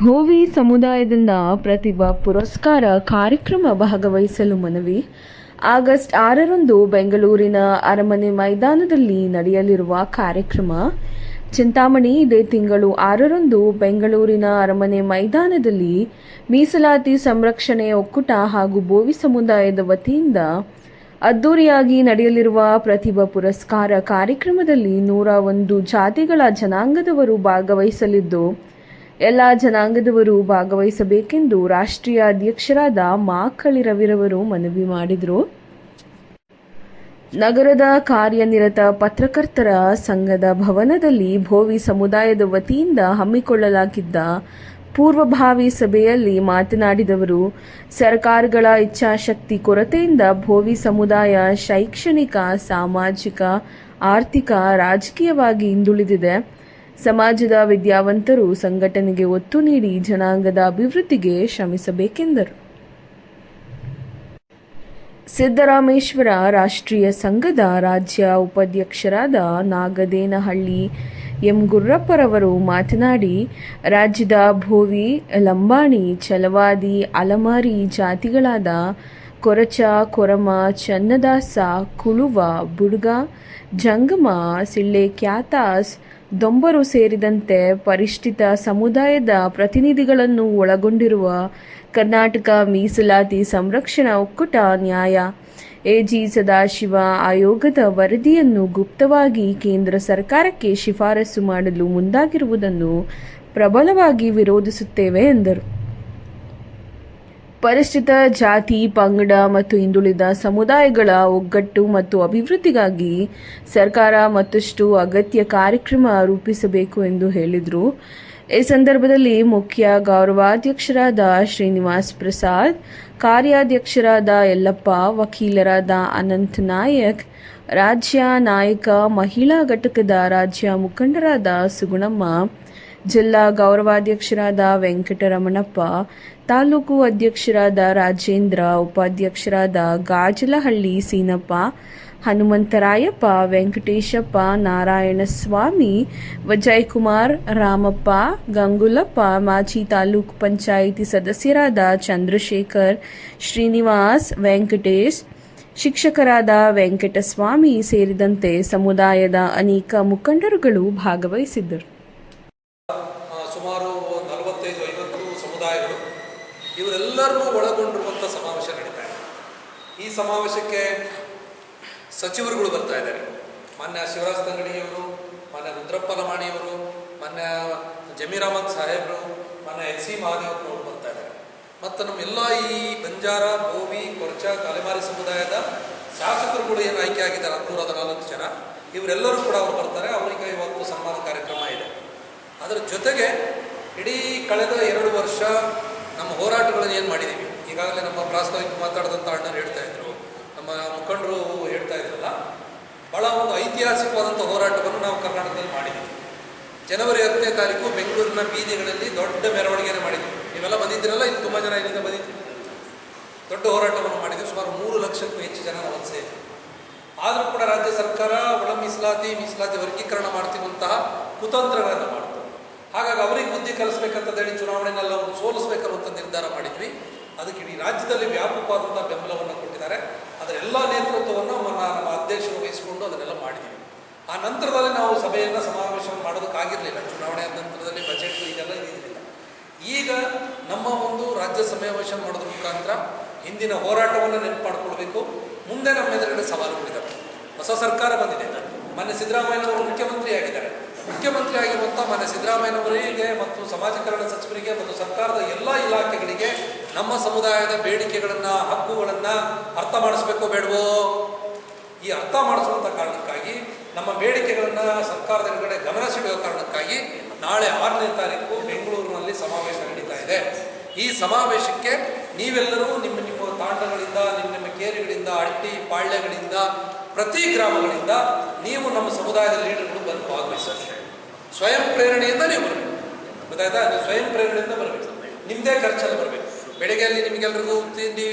ಭೋವಿ ಸಮುದಾಯದಿಂದ ಪ್ರತಿಭಾ ಪುರಸ್ಕಾರ ಕಾರ್ಯಕ್ರಮ ಭಾಗವಹಿಸಲು ಮನವಿ. ಆಗಸ್ಟ್ ಆರರಂದು ಬೆಂಗಳೂರಿನ ಅರಮನೆ ಮೈದಾನದಲ್ಲಿ ನಡೆಯಲಿರುವ ಕಾರ್ಯಕ್ರಮ. ಚಿಂತಾಮಣಿ ಇದೇ ತಿಂಗಳು ಆರರಂದು ಬೆಂಗಳೂರಿನ ಅರಮನೆ ಮೈದಾನದಲ್ಲಿ ಮೀಸಲಾತಿ ಸಂರಕ್ಷಣೆ ಒಕ್ಕೂಟ ಹಾಗೂ ಭೋವಿ ಸಮುದಾಯದ ವತಿಯಿಂದ ಅದ್ದೂರಿಯಾಗಿ ನಡೆಯಲಿರುವ ಪ್ರತಿಭಾ ಪುರಸ್ಕಾರ ಕಾರ್ಯಕ್ರಮದಲ್ಲಿ ನೂರ ಒಂದು ಜಾತಿಗಳ ಜನಾಂಗದವರು ಭಾಗವಹಿಸಲಿದ್ದು ಎಲ್ಲ ಜನಾಂಗದವರು ಭಾಗವಹಿಸಬೇಕೆಂದು ರಾಷ್ಟ್ರೀಯ ಅಧ್ಯಕ್ಷರಾದ ಮಾಕಳಿ ರವಿರವರು ಮನವಿ ಮಾಡಿದರು. ನಗರದ ಕಾರ್ಯನಿರತ ಪತ್ರಕರ್ತರ ಸಂಘದ ಭವನದಲ್ಲಿ ಭೋವಿ ಸಮುದಾಯದ ವತಿಯಿಂದ ಹಮ್ಮಿಕೊಳ್ಳಲಾಗಿದ್ದ ಪೂರ್ವಭಾವಿ ಸಭೆಯಲ್ಲಿ ಮಾತನಾಡಿದವರು, ಸರ್ಕಾರಗಳ ಇಚ್ಛಾಶಕ್ತಿ ಕೊರತೆಯಿಂದ ಭೋವಿ ಸಮುದಾಯ ಶೈಕ್ಷಣಿಕ, ಸಾಮಾಜಿಕ, ಆರ್ಥಿಕ, ರಾಜಕೀಯವಾಗಿ ಹಿಂದುಳಿದಿದೆ. ಸಮಾಜದ ವಿದ್ಯಾವಂತರು ಸಂಘಟನೆಗೆ ಒತ್ತು ನೀಡಿ ಜನಾಂಗದ ಅಭಿವೃದ್ಧಿಗೆ ಶ್ರಮಿಸಬೇಕೆಂದರು. ಸಿದ್ದರಾಮೇಶ್ವರ ರಾಷ್ಟ್ರೀಯ ಸಂಘದ ರಾಜ್ಯ ಉಪಾಧ್ಯಕ್ಷರಾದ ನಾಗದೇನಹಳ್ಳಿ ಎಂ ಗುರ್ರಪ್ಪರವರು ಮಾತನಾಡಿ, ರಾಜ್ಯದ ಭೋವಿ ಲಂಬಾಣಿ ಚಲವಾದಿ ಅಲಮಾರಿ ಜಾತಿಗಳಾದ ಕೊರಚ, ಕೊರಮ, ಚನ್ನದಾಸ, ಕುಳುವ, ಬುಡ್ಗ, ಜಂಗಮ, ಸಿಳ್ಳೆ ಕ್ಯಾತಾಸ್ ದೊಂಬರು ಸೇರಿದಂತೆ ಪರಿಷ್ಠಿತ ಸಮುದಾಯದ ಪ್ರತಿನಿಧಿಗಳನ್ನು ಒಳಗೊಂಡಿರುವ ಕರ್ನಾಟಕ ಮೀಸಲಾತಿ ಸಂರಕ್ಷಣಾ ಒಕ್ಕೂಟ ನ್ಯಾಯ. ಎಜಿ ಸದಾಶಿವ ಆಯೋಗದ ವರದಿಯನ್ನು ಗುಪ್ತವಾಗಿ ಕೇಂದ್ರ ಸರ್ಕಾರಕ್ಕೆ ಶಿಫಾರಸು ಮಾಡಲು ಮುಂದಾಗಿರುವುದನ್ನು ಪ್ರಬಲವಾಗಿ ವಿರೋಧಿಸುತ್ತೇವೆ ಎಂದರು. ಪರಿಷ್ಠಿತ ಜಾತಿ, ಪಂಗಡ ಮತ್ತು ಹಿಂದುಳಿದ ಸಮುದಾಯಗಳ ಒಗ್ಗಟ್ಟು ಮತ್ತು ಅಭಿವೃದ್ಧಿಗಾಗಿ ಸರ್ಕಾರ ಮತ್ತಷ್ಟು ಅಗತ್ಯ ಕಾರ್ಯಕ್ರಮ ರೂಪಿಸಬೇಕು ಎಂದು ಹೇಳಿದರು. ಈ ಸಂದರ್ಭದಲ್ಲಿ ಮುಖ್ಯ ಗೌರವಾಧ್ಯಕ್ಷರಾದ ಶ್ರೀನಿವಾಸ್ ಪ್ರಸಾದ್, ಕಾರ್ಯಾಧ್ಯಕ್ಷರಾದ ಯಲ್ಲಪ್ಪ, ವಕೀಲರಾದ ಅನಂತ್ ನಾಯಕ್, ರಾಜ್ಯ ನಾಯಕ ಮಹಿಳಾ ಘಟಕದ ರಾಜ್ಯ ಮುಖಂಡರಾದ ಸುಗುಣಮ್ಮ ಜಿಲ್ಲಾ ಗೌರವಾಧ್ಯಕ್ಷರಾದ ವೆಂಕಟರಮಣಪ್ಪ, ತಾಲೂಕು ಅಧ್ಯಕ್ಷರಾದ ರಾಜೇಂದ್ರ, ಉಪಾಧ್ಯಕ್ಷರಾದ ಗಾಜಲಹಳ್ಳಿ ಸೀನಪ್ಪ, ಹನುಮಂತರಾಯಪ್ಪ, ವೆಂಕಟೇಶಪ್ಪ, ನಾರಾಯಣಸ್ವಾಮಿ, ವಜಯಕುಮಾರ್, ರಾಮಪ್ಪ, ಗಂಗುಲಪ್ಪ, ಮಾಜಿ ತಾಲೂಕು ಪಂಚಾಯಿತಿ ಸದಸ್ಯರಾದ ಚಂದ್ರಶೇಖರ್, ಶ್ರೀನಿವಾಸ್, ವೆಂಕಟೇಶ್, ಶಿಕ್ಷಕರಾದ ವೆಂಕಟಸ್ವಾಮಿ ಸೇರಿದಂತೆ ಸಮುದಾಯದ ಅನೇಕ ಮುಖಂಡರುಗಳು ಭಾಗವಹಿಸಿದ್ದರು ಆ, ಸುಮಾರು ನಲವತ್ತೈದು ಐವತ್ತು ಸಮುದಾಯಗಳು ಇವರೆಲ್ಲರನ್ನೂ ಒಳಗೊಂಡಿರುವಂಥ ಸಮಾವೇಶ ನಡೀತಾ ಇದೆ. ಈ ಸಮಾವೇಶಕ್ಕೆ ಸಚಿವರುಗಳು ಬರ್ತಾ ಇದ್ದಾರೆ. ಮಾನ್ಯ ಶಿವರಾಜ್ ತಂಗಡಿಯವರು, ಮಾನ್ಯ ರುದ್ರಪ್ಪ ಲಮಾಣಿಯವರು, ಮಾನ್ಯ ಜಮೀರ್ ಅಹಮದ್ ಸಾಹೇಬರು, ಮಾನ್ಯ ಎಚ್ ಸಿ ಮಹಾದೇವರವರು ಬರ್ತಾ ಇದ್ದಾರೆ. ಮತ್ತು ನಮ್ಮೆಲ್ಲ ಈ ಬಂಜಾರ ಬೋವಿ ಕೊರಚ ತಲೆಮಾರಿ ಸಮುದಾಯದ ಶಾಸಕರುಗಳು ಏನು ಆಯ್ಕೆ ಆಗಿದ್ದಾರೆ ಹದಿನೂರ ಹದಿನಾಲ್ಕು ಜನ, ಇವರೆಲ್ಲರೂ ಕೂಡ ಅವರು ಬರ್ತಾರೆ. ಅವರಿಗೆ ಇವತ್ತು ಸನ್ಮಾನ ಕಾರ್ಯಕ್ರಮ ಇದೆ. ಅದರ ಜೊತೆಗೆ ಇಡೀ ಕಳೆದ ಎರಡು ವರ್ಷ ನಮ್ಮ ಹೋರಾಟಗಳನ್ನು ಏನು ಮಾಡಿದ್ದೀವಿ ಈಗಾಗಲೇ ನಮ್ಮ ಪ್ರಾಸ್ತಾವಿಕ ಮಾತಾಡಿದಂಥ ಅಣ್ಣರು ಹೇಳ್ತಾ ಇದ್ರು. ನಮ್ಮ ಮುಖಂಡರು ಹೇಳ್ತಾ ಇದ್ರಲ್ಲ ಭಾಳ ಒಂದು ಐತಿಹಾಸಿಕವಾದಂಥ ಹೋರಾಟವನ್ನು ನಾವು ಕರ್ನಾಟಕದಲ್ಲಿ ಮಾಡಿದ್ದೀವಿ ಜನವರಿ ಹತ್ತನೇ ತಾರೀಕು ಬೆಂಗಳೂರಿನ ಬೀದಿಗಳಲ್ಲಿ ದೊಡ್ಡ ಮೆರವಣಿಗೆಯನ್ನು ಮಾಡಿದ್ವಿ. ನೀವೆಲ್ಲ ಬಂದಿದ್ದೀರಲ್ಲ? ಇಲ್ಲಿ ತುಂಬ ಜನ ಇಲ್ಲಿಂದ ಬಂದಿದ್ದೀವಿ ದೊಡ್ಡ ಹೋರಾಟವನ್ನು ಮಾಡಿದ್ವಿ. ಸುಮಾರು ಮೂರು ಲಕ್ಷಕ್ಕೂ ಹೆಚ್ಚು ಜನ ನಾವು ಆದರೂ ಕೂಡ ರಾಜ್ಯ ಸರ್ಕಾರ ಒಳ ಮೀಸಲಾತಿ ಮೀಸಲಾತಿ ವರ್ಗೀಕರಣ ಮಾಡ್ತೀವಂತಹ ಕುತಂತ್ರಗಳನ್ನು ಮಾಡ್ತಾರೆ ಹಾಗಾಗಿ ಅವರಿಗೆ ಬುದ್ಧಿ ಕಲಿಸ್ಬೇಕಂತ ಹೇಳಿ ಚುನಾವಣೆನೆಲ್ಲ ಅವರು ಸೋಲಿಸ್ಬೇಕನ್ನುವಂಥ ನಿರ್ಧಾರ ಮಾಡಿದ್ವಿ. ಅದಕ್ಕೆ ಇಡೀ ರಾಜ್ಯದಲ್ಲಿ ವ್ಯಾಪಕವಾದಂಥ ಬೆಂಬಲವನ್ನು ಕೊಟ್ಟಿದ್ದಾರೆ. ಅದರ ಎಲ್ಲ ನೇತೃತ್ವವನ್ನು ನಮ್ಮ ನಮ್ಮ ಅಧ್ಯಕ್ಷರು ವಹಿಸಿಕೊಂಡು ಅದನ್ನೆಲ್ಲ ಮಾಡಿದ್ದೀವಿ. ಆ ನಂತರದಲ್ಲಿ ನಾವು ಸಭೆಯನ್ನು ಸಮಾವೇಶ ಮಾಡೋದಕ್ಕಾಗಿರಲಿಲ್ಲ. ಚುನಾವಣೆ ನಂತರದಲ್ಲಿ ಬಜೆಟ್ ಇದೆಲ್ಲ ಇದ್ದಿರಲಿಲ್ಲ ಈಗ ನಮ್ಮ ಒಂದು ರಾಜ್ಯ ಸಮಾವೇಶ ಮಾಡೋದ್ರ ಮುಖಾಂತರ ಹಿಂದಿನ ಹೋರಾಟವನ್ನು ನೆನಪು ಮಾಡ್ಕೊಳ್ಬೇಕು. ಮುಂದೆ ನಮ್ಮ ಎದುರುಗಡೆ ಸವಾಲುಗಳಿದ್ದಾವೆ ಹೊಸ ಸರ್ಕಾರ ಬಂದಿದೆ. ಮೊನ್ನೆ ಸಿದ್ದರಾಮಯ್ಯನವರು ಮುಖ್ಯಮಂತ್ರಿ ಆಗಿದ್ದಾರೆ ಮುಖ್ಯಮಂತ್ರಿ ಆಗಿರುವಂಥ ಮಾನ್ಯ ಸಿದ್ದರಾಮಯ್ಯನವರಿಗೆ ಮತ್ತು ಸಮಾಜ ಕಲ್ಯಾಣ ಸಚಿವರಿಗೆ ಮತ್ತು ಸರ್ಕಾರದ ಎಲ್ಲ ಇಲಾಖೆಗಳಿಗೆ ನಮ್ಮ ಸಮುದಾಯದ ಬೇಡಿಕೆಗಳನ್ನು, ಹಕ್ಕುಗಳನ್ನು ಅರ್ಥ ಮಾಡಿಸ್ಬೇಕೋ ಬೇಡವೋ? ಈ ಅರ್ಥ ಮಾಡಿಸುವಂತ ಕಾರಣಕ್ಕಾಗಿ, ನಮ್ಮ ಬೇಡಿಕೆಗಳನ್ನು ಸರ್ಕಾರದ ಕಡೆ ಗಮನ ಸೆಳೆಯುವ ಕಾರಣಕ್ಕಾಗಿ ನಾಳೆ ಆರನೇ ತಾರೀಕು ಬೆಂಗಳೂರಿನಲ್ಲಿ ಸಮಾವೇಶ ನಡೀತಾ ಇದೆ. ಈ ಸಮಾವೇಶಕ್ಕೆ ನೀವೆಲ್ಲರೂ ನಿಮ್ಮ ತಾಂಡಗಳಿಂದ ನಿಮ್ಮ ನಿಮ್ಮ ಕೇರಿಗಳಿಂದ ಹಟ್ಟಿ ಪಾಳ್ಯಗಳಿಂದ, ಪ್ರತಿ ಗ್ರಾಮಗಳಿಂದ ನೀವು ನಮ್ಮ ಸಮುದಾಯದ ಲೀಡರ್ಗಳು ಬಂದು ಭಾಗವಹಿಸಿ ಸ್ವಯಂ ಪ್ರೇರಣೆಯಿಂದ ನೀವು ಬರಬೇಕು. ಗೊತ್ತಾಯ್ತಾ? ನೀವು ಸ್ವಯಂ ಪ್ರೇರಣೆಯಿಂದ ಬರಬೇಕು. ನಿಮ್ಮದೇ ಖರ್ಚಲ್ಲಿ ಬರಬೇಕು. ಬೆಳಗ್ಗೆಯಲ್ಲಿ ನಿಮಗೆಲ್ಲರಿಗೂ ತಿಂಡಿ,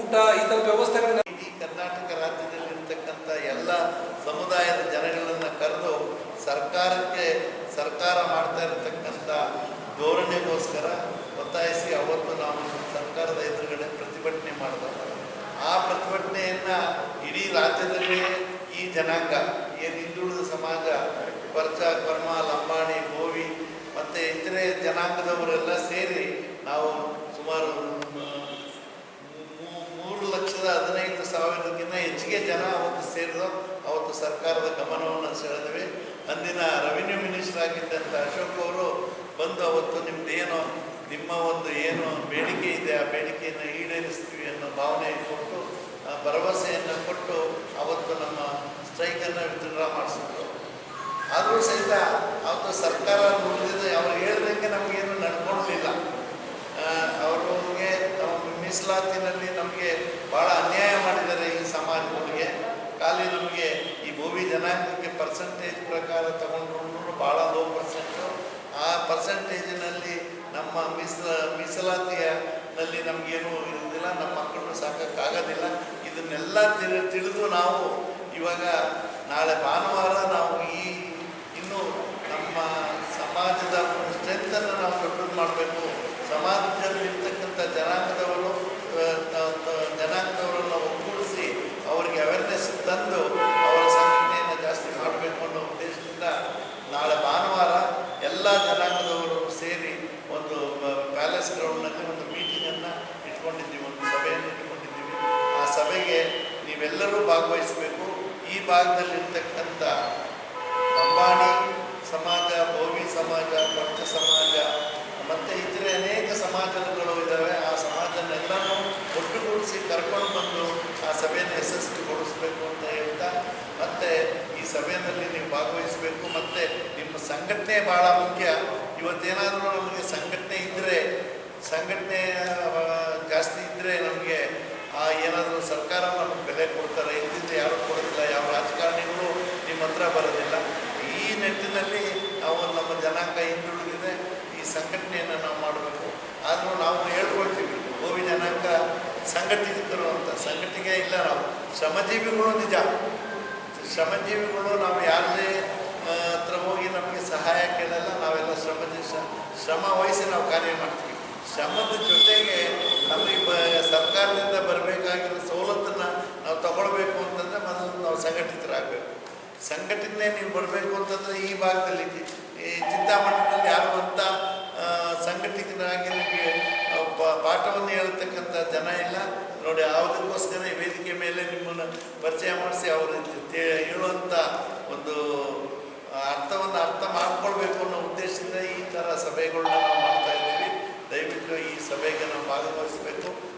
ಊಟ, ಈ ಥರದ ವ್ಯವಸ್ಥೆಗಳನ್ನ ಇಡೀ ಕರ್ನಾಟಕ ರಾಜ್ಯದಲ್ಲಿರ್ತಕ್ಕಂಥ ಎಲ್ಲ ಸಮುದಾಯದ ಜನಗಳನ್ನು ಕರೆದು ಸರ್ಕಾರಕ್ಕೆ ಸರ್ಕಾರ ಮಾಡ್ತಾ ಇರತಕ್ಕಂಥ ಧೋರಣೆಗೋಸ್ಕರ ಒತ್ತಾಯಿಸಿ ಅವತ್ತು ನಾವು ಸರ್ಕಾರದ ಎದುರುಗಡೆ ಪ್ರತಿಭಟನೆ ಮಾಡಿದೆವು ಆ ಪ್ರತಿಭಟನೆಯನ್ನು ಇಡೀ ರಾಜ್ಯದಲ್ಲಿ ಈ ಜನಾಂಗ ಏನು ಹಿಂದುಳಿದ ಸಮಾಜ ಪರ್ಚ ಕರ್ಮ, ಲಂಬಾಣಿ, ಗೋವಿ ಮತ್ತು ಇತರೆ ಜನಾಂಗದವರೆಲ್ಲ ಸೇರಿ ನಾವು ಸುಮಾರು ಮೂರು ಲಕ್ಷದ ಹದಿನೈದು ಸಾವಿರಕ್ಕಿಂತ ಹೆಚ್ಚಿಗೆ ಜನ ಅವತ್ತು ಸೇರಿದ್ರು ಅವತ್ತು ಸರ್ಕಾರದ ಗಮನವನ್ನು ಸೆಳೆದ್ವಿ. ಅಂದಿನ ರೆವಿನ್ಯೂ ಮಿನಿಸ್ಟರ್ ಆಗಿದ್ದಂಥ ಅಶೋಕ್ ಅವರು ಬಂದು ಅವತ್ತು ನಿಮ್ದೇನು ನಿಮ್ಮ ಒಂದು ಏನು ಬೇಡಿಕೆ ಇದೆ, ಆ ಬೇಡಿಕೆಯನ್ನು ಈಡೇರಿಸ್ತೀವಿ ಅನ್ನೋ ಭಾವನೆ ಕೊಟ್ಟು ಭರವಸೆಯನ್ನು ಕೊಟ್ಟು ಅವತ್ತು ನಮ್ಮ ಸ್ಟ್ರೈಕನ್ನು ವಿತ್ಡ್ರಾ ಮಾಡಿಸಿದ್ರು. ಆದರೂ ಸಹಿತ ಅವತ್ತು ಸರ್ಕಾರ ನುಡಿದಿದೆ ಅವ್ರು ಹೇಳ್ದಂಗೆ ನಮಗೇನು ನಡ್ಕೊಳ್ಳಲಿಲ್ಲ ಅವ್ರಿಗೆ ಮೀಸಲಾತಿನಲ್ಲಿ ನಮಗೆ ಭಾಳ ಅನ್ಯಾಯ ಮಾಡಿದ್ದಾರೆ ಈ ಸಮಾಜಗಳಿಗೆ ಖಾಲಿ ನಮಗೆ ಈ ಭೂಮಿ ಜನಾಂಗಕ್ಕೆ ಪರ್ಸೆಂಟೇಜ್ ಪ್ರಕಾರ ತಗೊಂಡ್ರು ಭಾಳ ಲೋ ಪರ್ಸೆಂಟು ಆ ಪರ್ಸೆಂಟೇಜಿನಲ್ಲಿ ನಮ್ಮ ಮೀಸಲ ಮೀಸಲಾತಿಯ ನಲ್ಲಿ ನಮಗೇನು ಇರುವುದಿಲ್ಲ ನಮ್ಮ ಮಕ್ಕಳನ್ನು ಸಾಕೋಕ್ಕಾಗೋದಿಲ್ಲ ಇದನ್ನೆಲ್ಲ ತಿಳಿ, ತಿಳಿದು ನಾವು ಇವಾಗ ನಾಳೆ ಭಾನುವಾರ ನಾವು ಈ ಇನ್ನು ನಮ್ಮ ಸಮಾಜದ ಸ್ಟ್ರೆಂತನ್ನು ನಾವು ಕಂಟ್ರೋಲ್ ಮಾಡಬೇಕು. ಸಮಾಜದಲ್ಲಿರ್ತಕ್ಕಂಥ ಜನಾಂಗದವರು ಪ್ಯಾಲೇಸ್ ಒಂದು ಮೀಟಿಂಗನ್ನು ಇಟ್ಕೊಂಡಿದ್ದೀವಿ, ಒಂದು ಸಭೆಯನ್ನು ಇಟ್ಕೊಂಡಿದ್ದೀವಿ. ಆ ಸಭೆಗೆ ನೀವೆಲ್ಲರೂ ಭಾಗವಹಿಸಬೇಕು. ಈ ಭಾಗದಲ್ಲಿರ್ತಕ್ಕಂಥ ಅಂಬಾಣಿ ಸಮಾಜ, ಭೋವಿ ಸಮಾಜ, ಪಂಚ ಸಮಾಜ, ಮತ್ತು ಇತರೆ ಅನೇಕ ಸಮಾಜಗಳು ಇದ್ದಾವೆ. ಆ ಸಮಾಜನೆಲ್ಲನೂ ಒಟ್ಟುಗೂಡಿಸಿ ಕರ್ಕೊಂಡು ಬಂದು ಆ ಸಭೆಯನ್ನು ಯಶಸ್ವಿಗೊಳಿಸಬೇಕು ಅಂತ ಹೇಳ್ತಾ, ಮತ್ತು ಈ ಸಭೆಯಲ್ಲಿ ನೀವು ಭಾಗವಹಿಸಬೇಕು. ಮತ್ತು ನಿಮ್ಮ ಸಂಘಟನೆ ಭಾಳ ಮುಖ್ಯ. ಇವತ್ತೇನಾದರೂ ನಮಗೆ ಸಂಘಟನೆ ಆ, ಜಾಸ್ತಿ ಇದ್ದರೆ ನಮಗೆ ಆ ಏನಾದರೂ ಸರ್ಕಾರ ನಮಗೆ ಬೆಲೆ ಕೊಡ್ತಾರೆ ಇದ್ದಿದ್ದು ಯಾರು ಕೊಡೋದಿಲ್ಲ ಯಾವ ರಾಜಕಾರಣಿಗಳು ನಿಮ್ಮ ಹತ್ರ ಬರೋದಿಲ್ಲ ಈ ನಿಟ್ಟಿನಲ್ಲಿ ನಾವು ನಮ್ಮ ಜನಾಂಗ ಹಿಂದುಳಿದಿದೆ, ಈ ಸಂಘಟನೆಯನ್ನು ನಾವು ಮಾಡಬೇಕು. ಆದರೂ ನಾವು ಹೇಳ್ಕೊಳ್ತೀವಿ ಗೋವಿ ಜನಾಂಗ ಸಂಘಟಿತರು ಅಂತ. ಸಂಘಟನೆಗೆ ಇಲ್ಲ ನಾವು, ಶ್ರಮಜೀವಿಗಳು ನಿಜ. ಶ್ರಮಜೀವಿಗಳು ನಾವು ಯಾರದೇ ಹತ್ರ ಹೋಗಿ ನಮಗೆ ಸಹಾಯ ಕೇಳಲ್ಲ, ನಾವೆಲ್ಲ ಶ್ರಮಜೀವಿ ಶ್ರ- ಶ್ರಮ ವಹಿಸಿ ನಾವು ಕಾರ್ಯ ಮಾಡ್ತೀವಿ. ಶ್ರಮದ ಜೊತೆಗೆ ನಮಗೆ ಬ, ಸರ್ಕಾರದಿಂದ ಬರಬೇಕಾಗಿರೋ ಸವಲತ್ತನ್ನು ನಾವು ತಗೊಳ್ಬೇಕು ಅಂತಂದರೆ ಮೊದಲು ನಾವು ಸಂಘಟಿತರಾಗಬೇಕು. ಸಂಘಟನೆ ನೀವು ಬರಬೇಕು ಅಂತಂದರೆ ಈ ಭಾಗದಲ್ಲಿ ಈ ಚಿಂತಾಮಣಿನಲ್ಲಿ ಯಾರು ಅಂತ ಸಂಘಟಿತನಾಗಿ ನಿಮಗೆ ಪಾಠವನ್ನು ಹೇಳ್ತಕ್ಕಂಥ ಜನ ಇಲ್ಲ. ನೋಡಿ ಯಾವುದಕ್ಕೋಸ್ಕರ ಈ ವೇದಿಕೆ ಮೇಲೆ ನಿಮ್ಮನ್ನು ಪರಿಚಯ ಮಾಡಿಸಿ ಅವರು ಹೇಳುವಂಥ ಒಂದು ಅರ್ಥವನ್ನು ಅರ್ಥ ಮಾಡಿಕೊಳ್ಬೇಕು ಅನ್ನೋ ಉದ್ದೇಶದಿಂದ ಈ ಥರ ಸಭೆಗಳನ್ನ ನಾವು ಮಾಡ್ತಾ ಇದ್ದೀವಿ. ದಯವಿಟ್ಟು ಈ ಸಭೆಗೆ ನಾವು ಭಾಗವಹಿಸಬೇಕು.